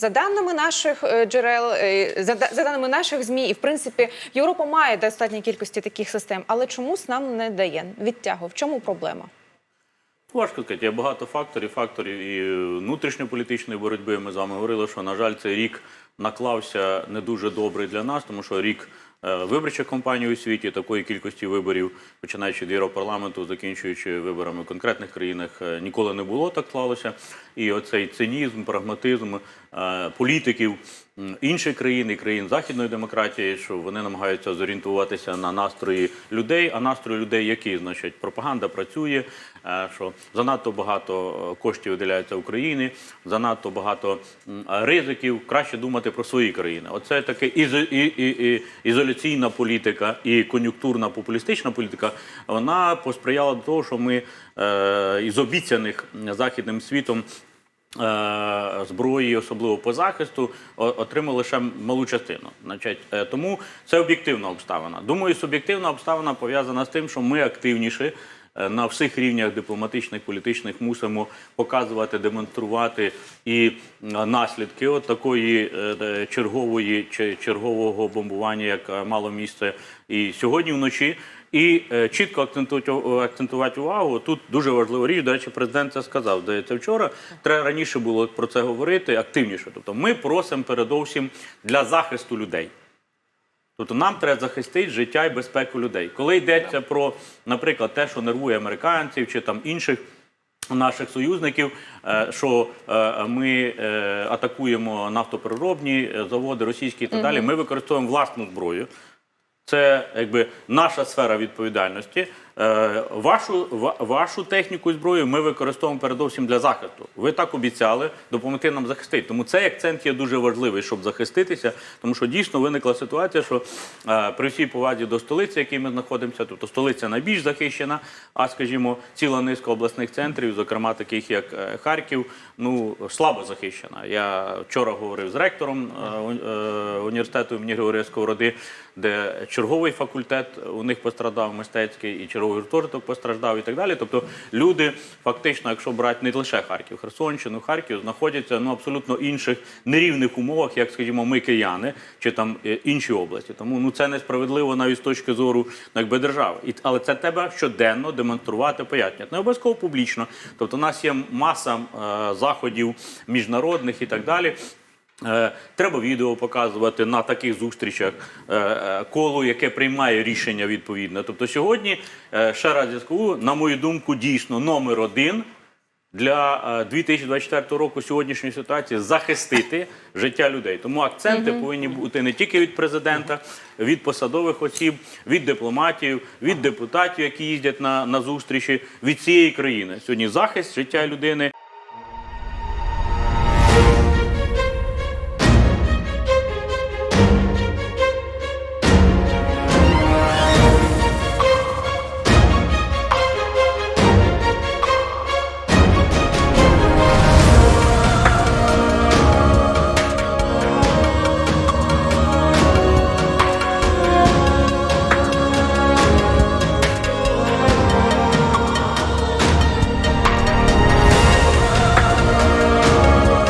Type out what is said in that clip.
За даними наших е, джерел, е, за, даними наших змі, і в принципі Європа має достатній кількості таких систем, але чомусь нам не дає відтягу. В чому проблема? Важко сказати, є багато факторів, факторів і внутрішньополітичної боротьби. Ми з вами говорили, що, на жаль, цей рік наклався не дуже добрий для нас, тому що рік е, кампанія у світі, такої кількості виборів, починаючи від Європарламенту, закінчуючи виборами в конкретних країнах, е, ніколи не було так клалося. І оцей цинізм, прагматизм е, політиків м, інших країн західної демократії, що вони намагаються зорієнтуватися на настрої людей. А настрої людей які? Значить, пропаганда працює, е, що занадто багато е, коштів виділяється Україні, занадто багато ризиків. Краще думати про свої країни. Оце таке ізо, і, і, і, ізоляційна політика і кон'юнктурна популістична політика. Вона посприяла до того, що ми е, із обіцяних західним світом зброї, особливо по захисту, отримали лише малу частину. Значить, е, тому це об'єктивна обставина. Думаю, суб'єктивна обставина пов'язана з тим, що ми активніші. е, На всіх рівнях дипломатичних, політичних мусимо показувати, демонструвати і е, наслідки от такої е, е, чергової чи чергового бомбування, як е, мало місце і сьогодні вночі. І е, чітко акцентувати, акцентувати увагу. Тут дуже важлива річ. До речі, президент це сказав. Здається, вчора треба раніше було про це говорити активніше. Тобто, ми просимо передовсім для захисту людей. Тобто нам треба захистити життя і безпеку людей. Коли йдеться про, наприклад, те, що нервує американців чи там інших наших союзників, е, що е, ми е, атакуємо нафтопереробні е, заводи російські і так далі, ми використовуємо власну зброю. Це якби наша сфера відповідальності. Е, вашу, вашу техніку і зброю ми використовуємо передовсім для захисту. Ви так обіцяли допомогти нам захистити. Тому цей акцент є дуже важливий, щоб захиститися, тому що дійсно виникла ситуація, що е, при всій повазі до столиці, в якій ми знаходимося, тобто столиця найбільш захищена, а скажімо, ціла низка обласних центрів, зокрема таких як е, Харків, ну слабо захищена. Я вчора говорив з ректором університету імені Григорія Сковороди, де черговий факультет у них пострадав мистецький, і черговий гуртожиток постраждав, і так далі. Тобто люди, фактично, якщо брати не лише Харків, Херсонщину, Харків, знаходяться ну абсолютно інших нерівних умовах, як, скажімо, ми кияни чи там е, інші області. Тому ну це несправедливо навіть з точки зору ну, якби держави. І але це треба щоденно демонструвати, пояснювати. Не обов'язково публічно. Тобто, у нас є маса е, заходів міжнародних і так далі. Е, Треба відео показувати на таких зустрічах е, е, коло, яке приймає рішення відповідне. Тобто сьогодні, ще раз скажу, на мою думку, дійсно номер один для е, 2024 року сьогоднішньої ситуації захистити життя людей. Тому акценти повинні бути не тільки від президента, від посадових осіб, від дипломатів, від депутатів, які їздять на, на зустрічі, від цієї країни. Сьогодні захист життя людини.